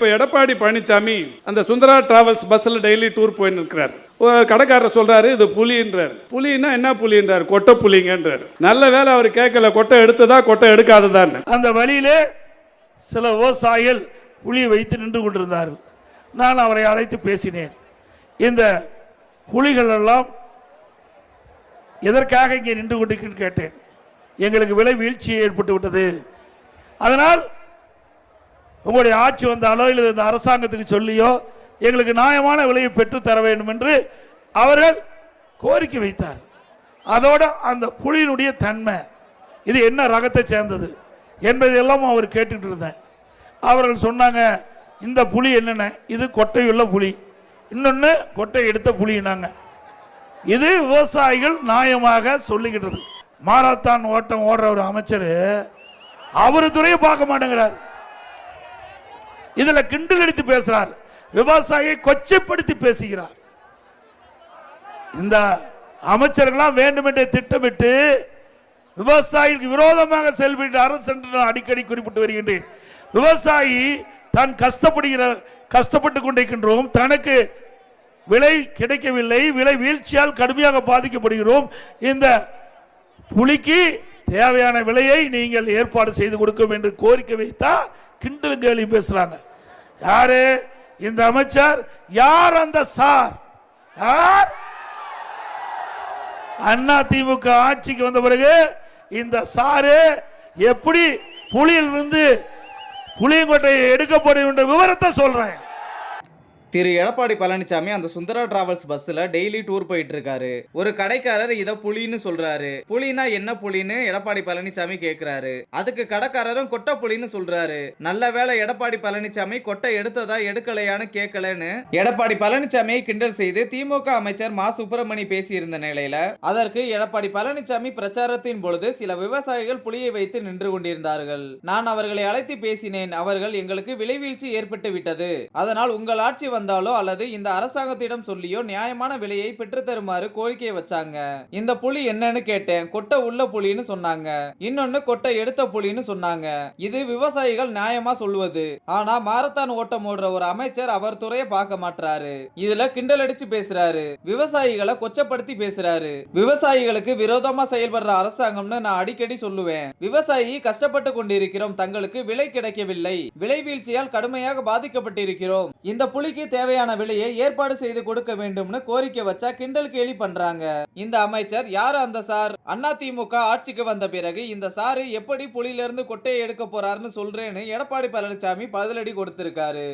இப்போ எடப்பாடி பழனிசாமி அந்த சுந்தரா டிராவல்ஸ் பஸ்ஸில் டெய்லி டூர் போயின்னு இருக்கிறார் கடைக்காரர் சொல்றாரு இது புலின்றார். புலின்னா என்ன புலின்றார்? கொட்டை புலிங்கன்றார். நல்ல வேலை அவர் கேட்கல கொட்டை எடுத்ததா கொட்டை எடுக்காததான்னு. அந்த வழியிலே சில விவசாயிகள் புலி வைத்து நின்று கொண்டிருந்தார்கள். நான் அவரை அழைத்து பேசினேன். இந்த புலிகள் எல்லாம் எதற்காக இங்கே நின்று கொண்டிருக்குன்னு கேட்டேன். எங்களுக்கு விலை வீழ்ச்சி ஏற்பட்டு விட்டது அதனால் உங்களுடைய ஆட்சி வந்தாலோ இல்லை இந்த அரசாங்கத்துக்கு சொல்லியோ எங்களுக்கு நியாயமான விலையை பெற்றுத்தர வேண்டும் என்று அவர்கள் கோரிக்கை வைத்தார். அதோட அந்த புலியினுடைய தன்மை இது என்ன ரகத்தை சேர்ந்தது என்பதையெல்லாம் அவர் கேட்டுட்டு இருந்தேன் அவர்கள் சொன்னாங்க இந்த புலி என்னென்ன? இது கொட்டையுள்ள புலி. இன்னொன்று கொட்டை எடுத்த புலினாங்க இது விவசாயிகள் நியாயமாக சொல்லிக்கிட்டது மாரத்தான் ஓட்டம் ஓடுற ஒரு அமைச்சர் அவர் துறையை பார்க்க மாட்டேங்கிறார். இதுல கிண்டல் அடித்து பேசுறார். விவசாயியை கொச்சைப்படுத்தி பேசுகிறார். இந்த அமைச்சர்கள்லாம் வேண்டுமென்றே திட்டமிட்டு விவசாயிக்கு விரோதமாக செயல்பட்டு அரசு என்று நான் அடிக்கடி குறிப்பிட்டு வருகின்றேன். விவசாயி தான் கஷ்டப்படுகிற கஷ்டப்பட்டு கொண்டிருக்கின்றோம். தனக்கு விலை கிடைக்கவில்லை. விலை வீழ்ச்சியால் கடுமையாக பாதிக்கப்படுகிறோம். இந்த புலிக்கு தேவையான விலையை நீங்கள் ஏற்பாடு செய்து கொடுக்கும் என்று கோரிக்கை வைத்தா கிண்டலும் கேள்வி பேசுறாங்க. யாரு? இந்த அமைச்சர் யார் அந்த சார்? யார்? அண்ணா திமுக ஆட்சிக்கு வந்த பிறகு இந்த சாரு எப்படி புலியிலிருந்து புளியங்கோட்டையை எடுக்கப்படும் என்ற விவரத்தை சொல்றேன். திரு எடப்பாடி பழனிசாமி அந்த சுந்தரா டிராவல்ஸ் பஸ்ல டெய்லி டூர் போயிட்டு இருக்காரு ஒரு கடைக்காரர் இத புலின்னு சொல்றாரு. புலினா என்ன புலின்னு எடப்பாடி பழனிசாமி கேக்குறாரு. அதுக்கு கடைக்காரரும் கொட்டை புலின்னு சொல்றாரு. நல்ல வேலை எடப்பாடி பழனிசாமி கொட்டை எடுத்ததா எடுக்கலையான்னு கேட்கலன்னு எடப்பாடி பழனிசாமியை கிண்டல் செய்து திமுக அமைச்சர் மா. சுப்பிரமணி பேசியிருந்த நிலையில அதற்கு எடப்பாடி பழனிசாமி பிரச்சாரத்தின் பொழுது சில விவசாயிகள் புலியை வைத்து நின்று கொண்டிருந்தார்கள். நான் அவர்களை அழைத்து பேசினேன். அவர்கள் எங்களுக்கு விலைவீழ்ச்சி ஏற்பட்டு விட்டது அதனால் உங்கள் ஆட்சி வந்தாலோ அல்லது இந்த அரசாங்கத்திடம் சொல்லியோ நியாயமான விலையை பெற்று தருமாறு கோரிக்கை வச்சாங்க. இந்த புலி என்னன்னு கேட்டேன். கொட்டை உள்ள புலின்னு சொன்னாங்க. இன்னொன்னு கொட்டை எடுத்த புலின்னு சொன்னாங்க. இது விவசாயிகள் நியாயமா சொல்லுவது. ஆனா மாரத்தான் ஓட்டம் ஓடுற ஒரு அமைச்சர் அவர் துறையை பார்க்க மாட்டாரு இதுல கிண்டல் அடிச்சு பேசுறாரு. விவசாயிகளை கொச்சப்படுத்தி பேசுறாரு. விவசாயிகளுக்கு விரோதமா செயல்படுற அரசாங்கம்னு நான் அடிக்கடி சொல்லுவேன். விவசாயி கஷ்டப்பட்டு கொண்டிருக்கிறோம். தங்களுக்கு விலை கிடைக்கவில்லை. விலை வீழ்ச்சியால் கடுமையாக பாதிக்கப்பட்டிருக்கிறோம். இந்த புலிக்கு தேவையான விலையை ஏற்பாடு செய்து கொடுக்க வேண்டும்னு கோரிக்கை வச்சா கிண்டல் கேலி பண்றாங்க. இந்த அமைச்சர் யார் அந்த சார்? அண்ணா திமுக ஆட்சிக்கு வந்த பிறகு இந்த சாரு எப்படி புலியிலிருந்து கொட்டையை எடுக்க போறாருன்னு சொல்றேன்னு எடப்பாடி பழனிசாமி பதிலடி கொடுத்திருக்காரு.